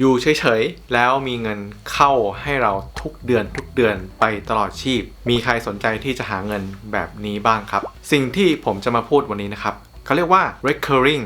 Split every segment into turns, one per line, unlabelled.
อยู่เฉยๆ แล้วมีเงินเข้าให้เราทุกเดือนทุกเดือนไปตลอดชีพ มีใครสนใจที่จะหาเงินแบบนี้บ้างครับ สิ่งที่ผมจะมาพูดวันนี้นะครับเขาเรียกว่า recurring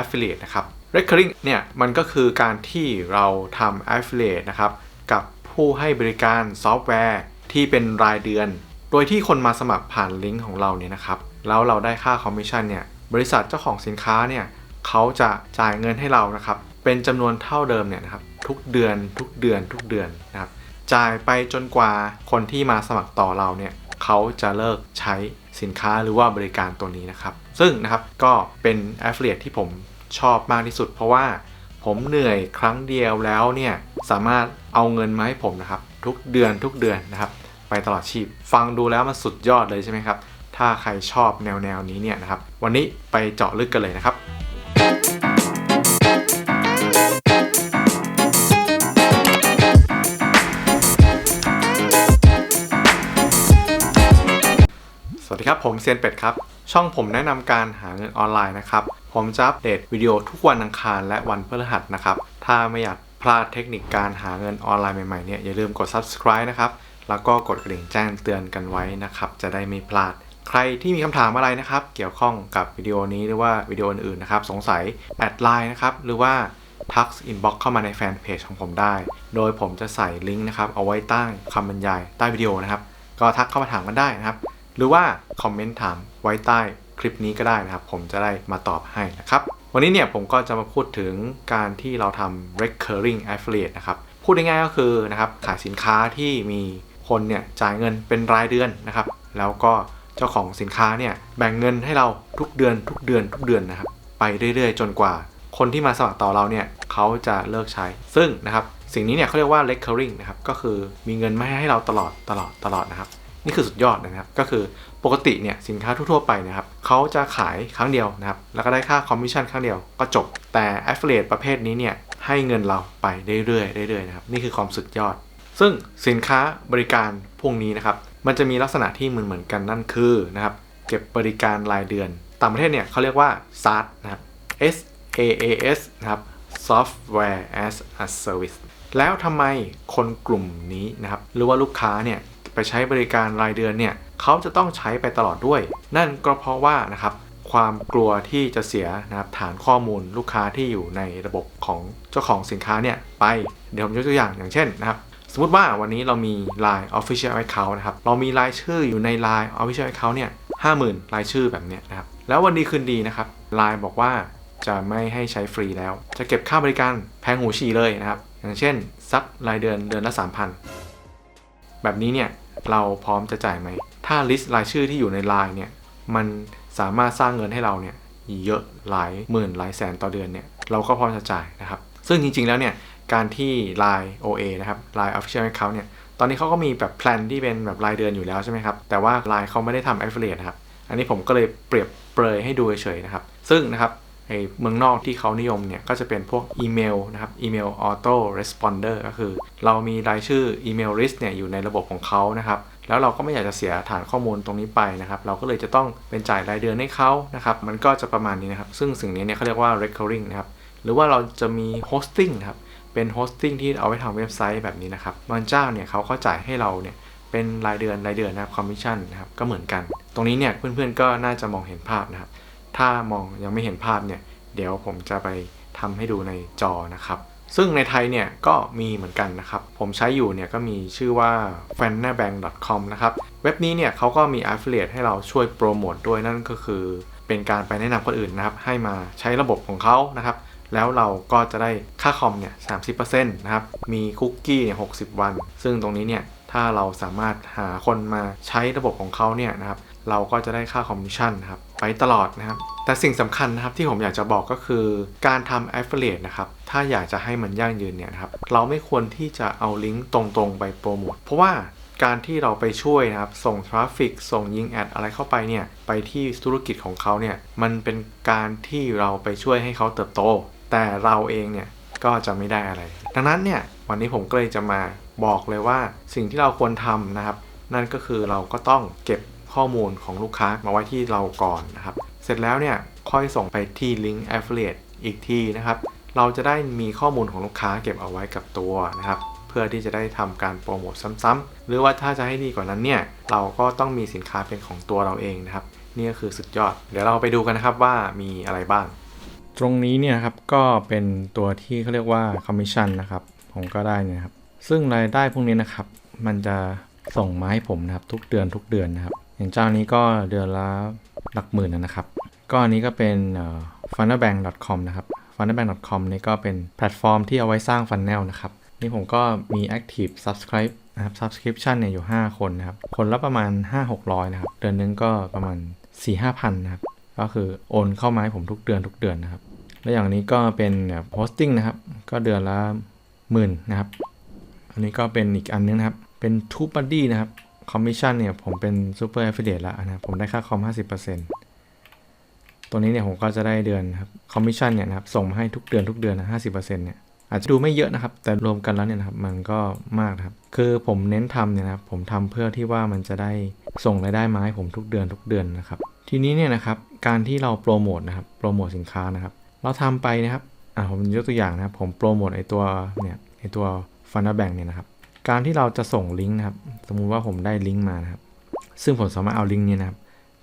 affiliate นะครับ recurring เนี่ยมันก็คือการที่เราทำ affiliate นะครับกับผู้ให้บริการซอฟต์แวร์ที่เป็นรายเดือน โดยที่คนมาสมัครผ่านลิงก์ของเราเนี่ยนะครับ แล้วเราได้ค่าคอมมิชชั่นเนี่ยบริษัทเจ้าของสินค้าเนี่ยเขาจะจ่ายเงินให้เรานะครับ เป็นจำนวนเท่าเดิมเนี่ยนะครับทุกเดือนทุกเดือนทุกเดือนนะครับจ่ายไปจนกว่าคนที่มาสมัครต่อเราเนี่ยเขาจะเลิกใช้สินค้าหรือว่าบริการตัวนี้นะครับ ซึ่งนะครับก็เป็น affiliate ที่ผมชอบมากที่สุด เพราะว่าผมเหนื่อยครั้งเดียวแล้วเนี่ยสามารถเอาเงินมาให้ผมนะครับ ทุกเดือนทุกเดือนนะครับ ไปตลอดชีพ ฟังดูแล้วมันสุดยอดเลยใช่ไหมครับ ถ้าใครชอบแนวแนวนี้เนี่ยนะครับ วันนี้ไปเจาะลึกกันเลยนะครับ ครับผมเซียนเป็ดครับ ช่องผมแนะนำการหาเงินออนไลน์นะครับ ผมจะอัปเดตวิดีโอทุกวันอังคารและวันพฤหัสนะครับ ถ้าไม่อยากพลาดเทคนิคการหาเงินออนไลน์ใหม่ๆเนี่ยอย่าลืมกด subscribe นะครับ แล้วก็กดกระดิ่งแจ้งเตือนกันไว้นะครับ จะได้ไม่พลาด ใครที่มีคำถามอะไรนะครับ เกี่ยวข้องกับวิดีโอนี้หรือว่าวิดีโออื่นๆนะครับ สงสัยแอดไลน์นะครับ หรือว่าทักอินบ็อกเข้ามาในแฟนเพจของผมได้ โดยผมจะใส่ลิงก์นะครับ เอาไว้ใต้คำบรรยายใต้วิดีโอนะครับ ก็ทักเข้ามาถามกันได้นะครับ หรือว่าคอมเมนต์ถามไว้ใต้คลิปนี้ก็ได้นะครับ ผมจะได้มาตอบให้นะครับ วันนี้เนี่ยผมก็จะมาพูดถึงการที่เราทำ recurring affiliate นะครับ พูดง่ายๆก็คือนะครับขายสินค้าที่มีคนเนี่ยจ่ายเงินเป็นรายเดือนนะครับ แล้วก็เจ้าของสินค้าเนี่ยแบ่งเงินให้เราทุกเดือน ทุกเดือนทุกเดือนนะครับ ไปเรื่อยๆ จนกว่า คนที่มาสมัครต่อเราเนี่ยเขาจะเลิกใช้ ซึ่งนะครับสิ่งนี้เนี่ยเขาเรียกว่า recurring นะครับก็คือมีเงินมาให้เราตลอดตลอดตลอดนะครับ นี่คือสุดยอดนะครับ ก็คือปกติเนี่ยสินค้าทั่วๆไปนะครับเขาจะขายครั้งเดียวนะครับ แล้วก็ได้ค่าคอมมิชชั่นครั้งเดียวก็จบ แต่ affiliate ประเภทนี้เนี่ยให้เงินเราไปเรื่อยๆเรื่อยๆนะครับนี่คือความสุดยอด ซึ่งสินค้าบริการพวกนี้นะครับมันจะมีลักษณะที่เหมือนเหมือนๆกันนั่นคือนะครับเก็บบริการรายเดือน ต่างประเทศเนี่ยเขาเรียกว่า SaaS นะครับ S A A S นะครับ Software as a Service แล้วทำไมคนกลุ่มนี้นะครับหรือว่าลูกค้าเนี่ย ใช้บริการรายเดือนเนี่ยเขาจะต้องใช้ไปตลอดด้วย นั่นก็เพราะว่านะครับความกลัวที่จะเสียนะครับฐานข้อมูลลูกค้าที่อยู่ในระบบของเจ้าของสินค้าเนี่ยไปเดี๋ยวผมยกตัวอย่างอย่างเช่นนะครับสมมติว่าวันนี้เรามี Line Official Account นะครับ เรามีรายชื่ออยู่ใน Line Official Account เนี่ย50,000รายชื่อแบบเนี้ยนะครับ แล้ววันดีคืนดีนะครับ Line บอกว่าจะไม่ให้ใช้ฟรีแล้ว จะเก็บค่าบริการแพงหูฉี่เลยนะครับ อย่างเช่นซักรายเดือนเดือนละ 3,000 แบบนี้เนี่ย เราพร้อมจะจ่ายไหม ถ้าลิสต์รายชื่อที่อยู่ใน Line เนี่ย มันสามารถสร้างเงินให้เราเนี่ยเยอะหลายหมื่นหลายแสนต่อเดือนเนี่ย เราก็พร้อมจะจ่ายนะครับ ซึ่งจริงๆแล้วเนี่ย การที่ Line OA นะครับ Line Official Account เนี่ย ตอนนี้เขาก็มีแบบแพลนที่เป็นแบบรายเดือนอยู่แล้วใช่ไหมครับ แต่ว่า Line เขาไม่ได้ทำ affiliate นะครับ อันนี้ผมก็เลยเปรียบเปรยให้ดูเฉยๆนะครับ ซึ่งนะครับ ไอเมืองนอกที่เขานิยมเนี่ย ก็จะเป็นพวกอีเมลนะครับอีเมลออโต้รีสปอนเดอร์ก็คือ เรามีรายชื่ออีเมลลิสต์เนี่ยอยู่ในระบบของเขานะครับแล้วเราก็ไม่อยากจะเสียฐานข้อมูลตรงนี้ไปนะครับเราก็เลยจะต้องเป็นจ่ายรายเดือนให้เขานะครับมันก็จะประมาณนี้นะครับซึ่งสิ่งนี้เนี่ยเขาเรียกว่า recurring นะครับหรือว่าเราจะมี hosting นะครับเป็น hosting ที่เอาไว้ทำเว็บไซต์แบบนี้นะครับบางเจ้าเนี่ยเขาก็จ่ายให้เราเนี่ยเป็นรายเดือนรายเดือนนะครับคอมมิชชั่นนะครับก็เหมือนกัน ตรงนี้เนี่ยเพื่อนๆก็น่าจะมองเห็นภาพนะครับ ถ้ามองยังไม่เห็นภาพเนี่ยเดี๋ยวผมจะไปทำให้ดูในจอนะครับ ซึ่งในไทยเนี่ยก็มีเหมือนกันนะครับ ผมใช้อยู่เนี่ยก็มีชื่อว่า f a n n a b a n k c o m นะครับ เว็บนี้เนี่ยเขาก็มี affiliate ให้เราช่วยโปรโมทด้วยนั่นก็คือ เป็นการไปแนะนำคนอื่นนะครับ ให้มาใช้ระบบของเขานะครับ แล้วเราก็จะได้ค่าคอมเนี่ย30%นะครับ มีคุกกี้เนี่ย60 วัน ซึ่งตรงนี้เนี่ยถ้าเราสามารถหาคนมาใช้ระบบของเขาเนี่ยนะครับ เราก็จะได้ค่าคอมมิชชั่นนะครับ ไปตลอดนะครับ แต่สิ่งสำคัญนะครับที่ผมอยากจะบอกก็คือการทำ affiliate นะครับ ถ้าอยากจะให้มันยั่งยืนเนี่ยครับ เราไม่ควรที่จะเอาลิงก์ตรงๆ ไปโปรโมท เพราะว่าการที่เราไปช่วยนะครับ ส่งทราฟฟิกส่งยิงแอดอะไรเข้าไปเนี่ย ไปที่ธุรกิจของเขาเนี่ย มันเป็นการที่เราไปช่วยให้เขาเติบโต แต่เราเองเนี่ยก็จะไม่ได้อะไร ดังนั้นเนี่ยวันนี้ผมก็เลยจะมาบอกเลยว่าสิ่งที่เราควรทำนะครับ นั่นก็คือเราก็ต้องเก็บ ข้อมูลของลูกค้ามาไว้ที่เราก่อนนะครับ เสร็จแล้วเนี่ยค่อยส่งไปที่ลิงก์ affiliate อีกทีนะครับ เราจะได้มีข้อมูลของลูกค้าเก็บเอาไว้กับตัวนะครับ เพื่อที่จะได้ทำการโปรโมทซ้ำๆหรือว่าถ้าจะให้ดีกว่านั้นเนี่ยเราก็ต้องมีสินค้าเป็นของตัวเราเองนะครับนี่ก็คือสุดยอด เดี๋ยวเราไปดูกันนะครับว่ามีอะไรบ้าง ตรงนี้เนี่ยครับก็เป็นตัวที่เขาเรียกว่าคอมมิชชั่นนะครับผมก็ได้เนี่ยครับ ซึ่งรายได้พวกนี้นะครับ มันจะส่งมาให้ผมนะครับทุกเดือนทุกเดือนนะครับ อย่างเจ้านี้ก็เดือนละหลักหมื่นนะครับ ก็อันนี้ก็เป็น f u n n e r b a n k c o m นะครับ f u n n e r b a n k c o m นี่ก็เป็นแพลตฟอร์มที่เอาไว้สร้างฟันแนลนะครับ นี่ผมก็มี active subscribe นะครับ subscription เนี่ยอยู่ 5 คนนะครับ คนละประมาณ 5-600 นะครับ เดือนนึงก็ประมาณ 4-5พันนะครับ ก็คือโอนเข้ามาให้ผมทุกเดือนทุกเดือนนะครับ และอย่างนี้ก็เป็นโพสติ้งนะครับ ก็เดือนละหมื่นนะครับ อันนี้ก็เป็นอีกอันนึงนะครับ เป็น t u b u d d y นะครับ คอมมิชชั่นเนี่ยผมเป็น Super Affiliate แล้วนะผมได้ค่าคอม 50%ตัวนี้เนี่ยผมก็จะได้เดือนครับคอมมิชชั่นเนี่ยนะครับส่งมาให้ทุกเดือนทุกเดือนนะ50%เนี่ยอาจจะดูไม่เยอะนะครับ แต่รวมกันแล้วเนี่ยนะครับมันก็มากครับ คือผมเน้นทำเนี่ยนะครับผมทำเพื่อที่ว่ามันจะได้ส่งรายได้มาให้ผมทุกเดือนทุกเดือนนะครับ ทีนี้เนี่ยนะครับการที่เราโปรโมทนะครับโปรโมทสินค้านะครับ เราทำไปนะครับอ่าผมยกตัวอย่างนะครับผมโปรโมทไอตัวเนี่ยไอตัวฟัน n แบงเนี่ยนะครับ การที่เราจะส่งลิงก์นะครับ สมมุติว่าผมได้ลิงก์มานะครับ ซึ่งผมสามารถเอาลิงก์นี้นะครับ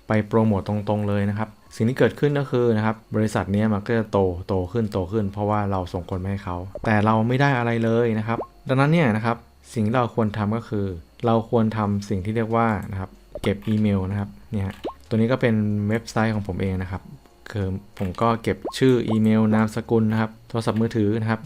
ไปโปรโมตตรงๆเลยนะครับ สิ่งที่เกิดขึ้นก็คือนะครับ บริษัทนี้มันก็จะโตโตขึ้นโตขึ้น เพราะว่าเราส่งคนไปให้เขา แต่เราไม่ได้อะไรเลยนะครับ ดังนั้นเนี่ยนะครับ สิ่งที่เราควรทำก็คือ เราควรทำสิ่งที่เรียกว่านะครับ เก็บอีเมลนะครับ เนี่ย ตัวนี้ก็เป็นเว็บไซต์ของผมเองนะครับ คือผมก็เก็บชื่ออีเมล นามสกุลนะครับ โทรศัพท์มือถือนะครับ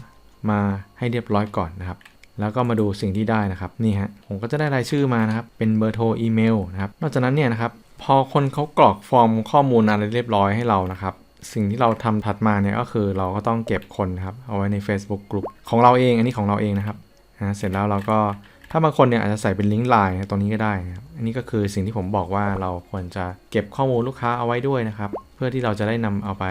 มาให้เรียบร้อยก่อนนะครับ แล้วก็มาดูสิ่งที่ได้นะครับนี่ฮะผมก็จะได้รายชื่อมานะครับเป็นเบอร์โทรอีเมลนะครับนอกจากนั้นเนี่ยนะครับพอคนเขากรอกฟอร์มข้อมูลอะไรเรียบร้อยให้เรานะครับสิ่งที่เราทำถัดมาเนี่ยก็คือเราก็ต้องเก็บคนนะครับเอาไว้ใน Facebook Group ของเราเองอันนี้ของเราเองนะครับนะเสร็จแล้วเราก็ ถ้าบางคนเนี่ยอาจจะใส่เป็นลิงก์ไลน์ตรงนี้ก็ได้นะครับอันนี้ก็คือสิ่งที่ผมบอกว่าเราควรจะเก็บข้อมูลลูกค้าเอาไว้ด้วยนะครับ เพื่อที่เราจะได้นำเอาไป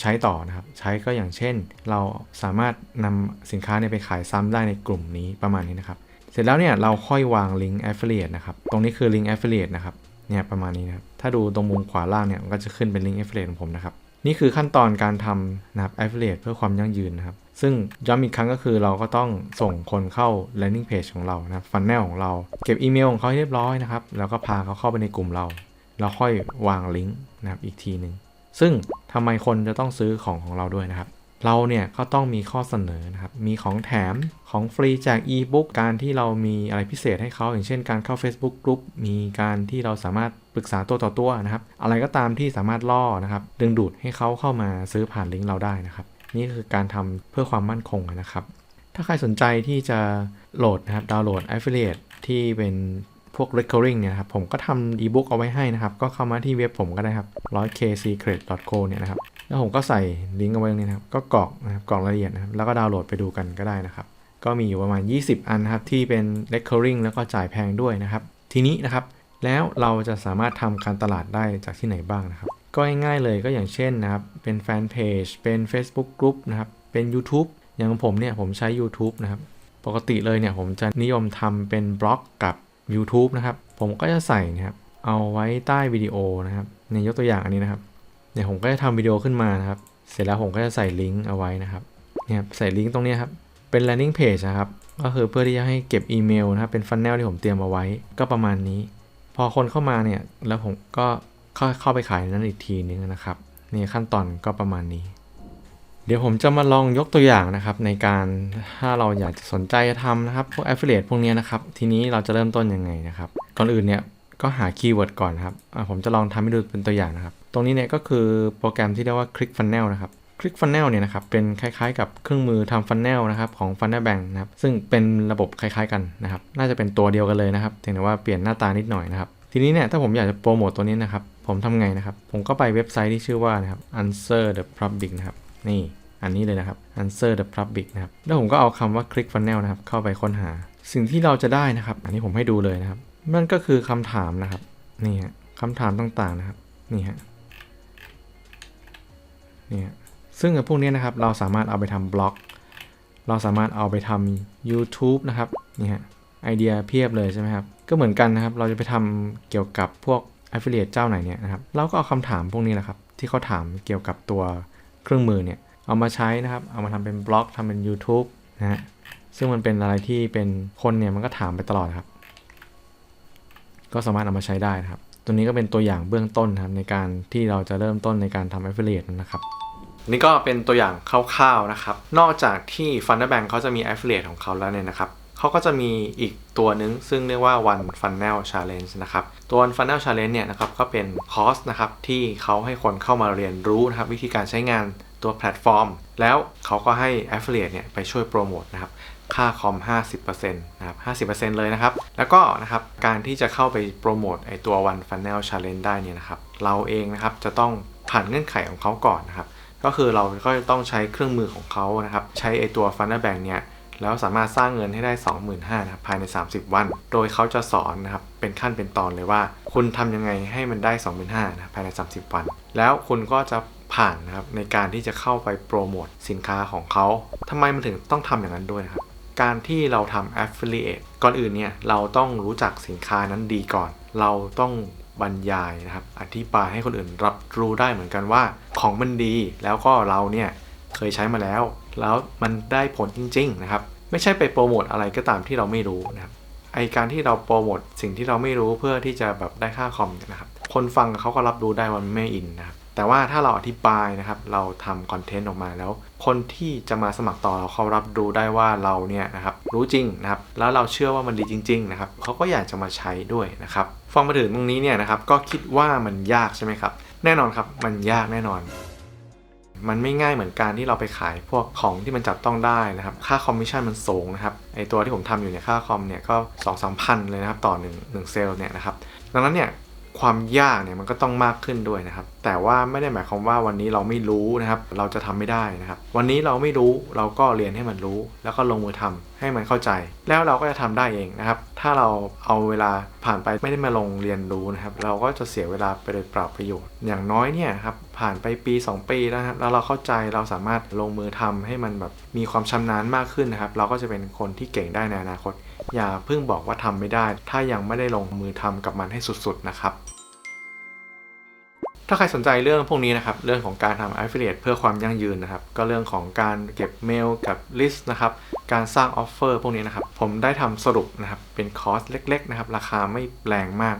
ใช้ต่อนะครับ ใช้ก็อย่างเช่น เราสามารถนำสินค้าเนี่ยไปขายซ้ำได้ในกลุ่มนี้ประมาณนี้นะครับ เสร็จแล้วเนี่ยเราค่อยวางลิงก์ affiliate นะครับ ตรงนี้คือลิงก์ affiliate นะครับ เนี่ยประมาณนี้นะครับ ถ้าดูตรงมุมขวาล่างเนี่ยมันก็จะขึ้นเป็นลิงก์ affiliate ของผมนะครับ นี่คือขั้นตอนการทำนะครับ affiliate เพื่อความยั่งยืนนะครับ ซึ่งย้ำอีกครั้งก็คือเราก็ต้องส่งคนเข้า landing page ของเรานะครับ funnel ของเรา เก็บอีเมลของเขาให้เรียบร้อยนะครับ แล้วก็พาเขาเข้าไปในกลุ่มเราแล้วค่อยวางลิงก์นะครับอีกทีหนึ่งซึ่งทำไมคนจะต้องซื้อของของเราด้วยนะครับ เราเนี่ยก็ต้องมีข้อเสนอนะครับ มีของแถมของฟรีจาก e-book การที่เรามีอะไรพิเศษให้เขาอย่างเช่นการเข้า Facebook Group มีการที่เราสามารถปรึกษาตัวต่อตัวนะครับ อะไรก็ตามที่สามารถล่อนะครับ ดึงดูดให้เขาเข้ามาซื้อผ่านลิงก์เราได้นะครับ นี่คือการทำเพื่อความมั่นคงนะครับ ถ้าใครสนใจที่จะโหลดนะครับดาวน์โหลด Affiliate ที่เป็นพวก recurring เนี่ยครับผมก็ทำ ebook เอาไว้ให้นะครับ ก็เข้ามาที่เว็บผมก็ได้ครับ 100kcredit.co เนี่ยนะครับ แล้วผมก็ใส่ลิงก์เอาไว้ตรงนี้นะครับ ก็กรอกนะครับกรอกรายละเอียดนะครับ แล้วก็ดาวน์โหลดไปดูกันก็ได้นะครับ ก็มีอยู่ประมาณ 20 อันนะครับ ที่เป็น recurring แล้วก็จ่ายแพงด้วยนะครับ ทีนี้นะครับ แล้วเราจะสามารถทำการตลาดได้จากที่ไหนบ้างนะครับ ก็ง่ายๆเลยก็อย่างเช่นนะครับ เป็นแฟนเพจเป็น Facebook Group นะครับ เป็น YouTube อย่างผมเนี่ยผมใช้ YouTube นะครับ ปกติเลยเนี่ยผมจะนิยมทำเป็นบล็อกกับ YouTube นะครับ ผมก็จะใส่นะครับเอาไว้ใต้วิดีโอนะครับในยกตัวอย่างอันนี้นะครับเนี่ยผมก็จะทำวิดีโอขึ้นมานะครับ เสร็จแล้วผมก็จะใส่ลิงก์เอาไว้นะครับเนี่ยใส่ลิงก์ตรงนี้ครับ เป็น landing page นะครับ ก็คือเพื่อที่จะให้เก็บอีเมลนะครับ เป็นฟันแนลที่ผมเตรียมเอาไว้ ก็ประมาณนี้ พอคนเข้ามาเนี่ย แล้วผมก็ เข้าเข้าไปขายนั้นอีกทีนึงนะครับนี่ขั้นตอนก็ประมาณนี้ เดี๋ยวผมจะมาลองยกตัวอย่างนะครับ ในการถ้าเราอยากจะสนใจจะทำนะครับพวก affiliate พวกนี้นะครับ ทีนี้เราจะเริ่มต้นยังไงนะครับ ก่อนอื่นเนี่ยก็หาคีย์เวิร์ดก่อนนครับผมจะลองทำให้ดูเป็นตัวอย่างนะครับ ตรงนี้เนี่ยก็คือโปรแกรมที่เรียกว่า Click Funnel นะครับ Click Funnel เนี่ยนะครับเป็นคล้ายๆ กับเครื่องมือทำ Funnel นะครับของ Funnel Bank นะครับซึ่งเป็นระบบคล้ายๆกันนะครับ น่าจะเป็นตัวเดียวกันเลยนะครับเพียงแต่ว่าเปลี่ยนหน้าตานิดหน่อยนะครับ ทีนี้เนี่ยถ้าผมอยากจะโปรโมทตัวนี้นะครับ ผมทำไงนะครับ ผมก็ไปเว็บไซต์ที่ชื่อว่านะครับ Answer the Public นะครับนี่อันนี้เลยนะครับ Answer the Public นะครับแล้วผมก็เอาคำว่า Click Funnel นะครับเข้าไปค้นหา สิ่งที่เราจะได้นะครับ อันนี้ผมให้ดูเลยนะครับมันก็คือคำถามนะครับนี่ฮะคำถามต่างๆนะครับนี่ฮะนี่ฮะซึ่งพวกนี้นะครับเราสามารถเอาไปทำบล็อก เราสามารถเอาไปทำ YouTube นะครับนี่ฮะ ไอเดียเพียบเลยใช่ไหมครับ ก็เหมือนกันนะครับ เราจะไปทำเกี่ยวกับพวก affiliate เจ้าไหนเนี่ยนะครับ เราก็เอาคำถามพวกนี้แหละครับ ที่เขาถามเกี่ยวกับตัวเครื่องมือเนี่ย เอามาใช้นะครับ เอามาทำเป็นบล็อกทำเป็น YouTube นะฮะ ซึ่งมันเป็นอะไรที่เป็นคนเนี่ยมันก็ถามไปตลอดครับ ก็สามารถเอามาใช้ได้นะครับ ตัวนี้ก็เป็นตัวอย่างเบื้องต้นครับในการที่เราจะเริ่มต้นในการทำ affiliate นะครับนี่ก็เป็นตัวอย่างคร่าวๆนะครับ นอกจากที่ f u n d e r Bank เขาจะมี affiliate ของเขาแล้วเนี่ยนะครับ เขาก็จะมีอีกตัวหนึ่งซึ่งเรียกว่า One Funnel Challenge นะครับ ตัว One Funnel Challenge เนี่ยนะครับก็เป็นคอร์สนะครับที่เขาให้คนเข้ามาเรียนรู้นะครับวิธีการใช้งานตัวแพลตฟอร์ม แล้วเขาก็ให้ affiliate เนี่ยไปช่วยโปรโมทนะครับค่าคอม 50%นะครับ50%เลยนะครับ แล้วก็นะครับ การที่จะเข้าไปโปรโมทไอตัว One Funnel Challenge ได้เนี่ยนะครับ เราเองนะครับจะต้องผ่านเงื่อนไขของเขาก่อนนะครับ ก็คือเราก็ต้องใช้เครื่องมือของเขานะครับ ใช้ไอตัว Funnel Bank เนี่ย แล้วสามารถสร้างเงินให้ได้ 25,000นะครับภายใน 30 วัน โดยเขาจะสอนนะครับเป็นขั้นเป็นตอนเลยว่า คุณทำยังไงให้มันได้ 25,000นะภายใน 30 วัน แล้วคุณก็จะผ่านนะครับในการที่จะเข้าไปโปรโมทสินค้าของเขาทำไมมันถึงต้องทำอย่างนั้นด้วยนะครับการที่เราทำ affiliate ก่อนอื่นเนี่ยเราต้องรู้จักสินค้านั้นดีก่อน เราต้องบรรยายนะครับ อธิบายให้คนอื่นรับรู้ได้เหมือนกันว่า ของมันดี แล้วก็เราเนี่ยเคยใช้มาแล้ว แล้วมันได้ผลจริง ๆ นะครับ ไม่ใช่ไปโปรโมทอะไรก็ตามที่เราไม่รู้นะครับไอการที่เราโปรโมทสิ่งที่เราไม่รู้เพื่อที่จะแบบได้ค่าคอมเนี่ยนะครับ คนฟังเขาก็รับรู้ได้ว่ามันไม่อินนะครับแต่ว่าถ้าเราอธิบายนะครับ เราทำคอนเทนต์ออกมาแล้ว คนที่จะมาสมัครต่อเราเขารับรู้ได้ว่าเราเนี่ยนะครับรู้จริงนะครับ แล้วเราเชื่อว่ามันดีจริง ๆ นะครับเขาก็อยากจะมาใช้ด้วยนะครับฟังมาถึงตรงนี้เนี่ยนะครับ ก็คิดว่ามันยากใช่ไหมครับ แน่นอนครับมันยากแน่นอน มันไม่ง่ายเหมือนการที่เราไปขายพวกของที่มันจับต้องได้นะครับ ค่าคอมมิชชั่นมันสูงนะครับไอตัวที่ผมทำอยู่เนี่ยค่าคอมเนี่ยก็สองสามพันเลยนะครับต่อ1งเซลล์เนี่ยนะครับดังนั้นเนี่ย ความยากเนี่ยมันก็ต้องมากขึ้นด้วยนะครับ แต่ว่าไม่ได้หมายความว่าวันนี้เราไม่รู้นะครับ เราจะทำไม่ได้นะครับ วันนี้เราไม่รู้เราก็เรียนให้มันรู้ แล้วก็ลงมือทำให้มันเข้าใจ แล้วเราก็จะทำได้เองนะครับ ถ้าเราเอาเวลาผ่านไปไม่ได้มาลงเรียนรู้นะครับ เราก็จะเสียเวลาไปโดยเปล่าประโยชน์ อย่างน้อยเนี่ยครับผ่านไปปี 2 ปีแล้วนะครับแล้วเราเข้าใจเราสามารถลงมือทำให้มันแบบมีความชำนาญมากขึ้นนะครับ เราก็จะเป็นคนที่เก่งได้ในอนาคต อย่าเพิ่งบอกว่าทำไม่ได้ ถ้ายังไม่ได้ลงมือทำกับมันให้สุดๆนะครับ ถ้าใครสนใจเรื่องพวกนี้นะครับ เรื่องของการทำ affiliate เพื่อความยั่งยืนนะครับ ก็เรื่องของการเก็บเมลกับ list นะครับ การสร้างออฟเฟอร์พวกนี้นะครับ ผมได้ทำสรุปนะครับ เป็นคอร์สเล็ก ๆ นะครับ ราคาไม่แรงมาก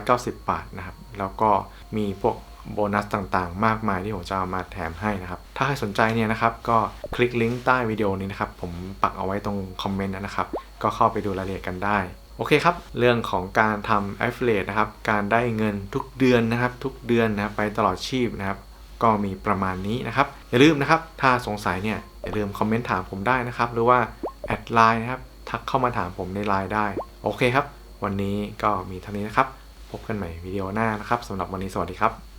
590 บาทนะครับ แล้วก็มีพวก โบนัสต่างๆ มากมายที่ผมจะเอามาแถมให้นะครับ ถ้าใครสนใจเนี่ยนะครับ ก็คลิกลิงก์ใต้วิดีโอนี้นะครับ ผมปักเอาไว้ตรงคอมเมนต์นะครับ ก็เข้าไปดูรายละเอียดกันได้ โอเคครับ เรื่องของการทำ affiliate นะครับ การได้เงินทุกเดือนนะครับ ทุกเดือนนะครับไปตลอดชีพนะครับ ก็มีประมาณนี้นะครับ อย่าลืมนะครับ ถ้าสงสัยเนี่ยอย่าลืมคอมเมนต์ถามผมได้นะครับ หรือว่าแอดไลน์นะครับ ทักเข้ามาถามผมในไลน์ได้ โอเคครับ วันนี้ก็มีเท่านี้นะครับ พบกันใหม่วิดีโอหน้านะครับสำหรับวันนี้สวัสดีครับ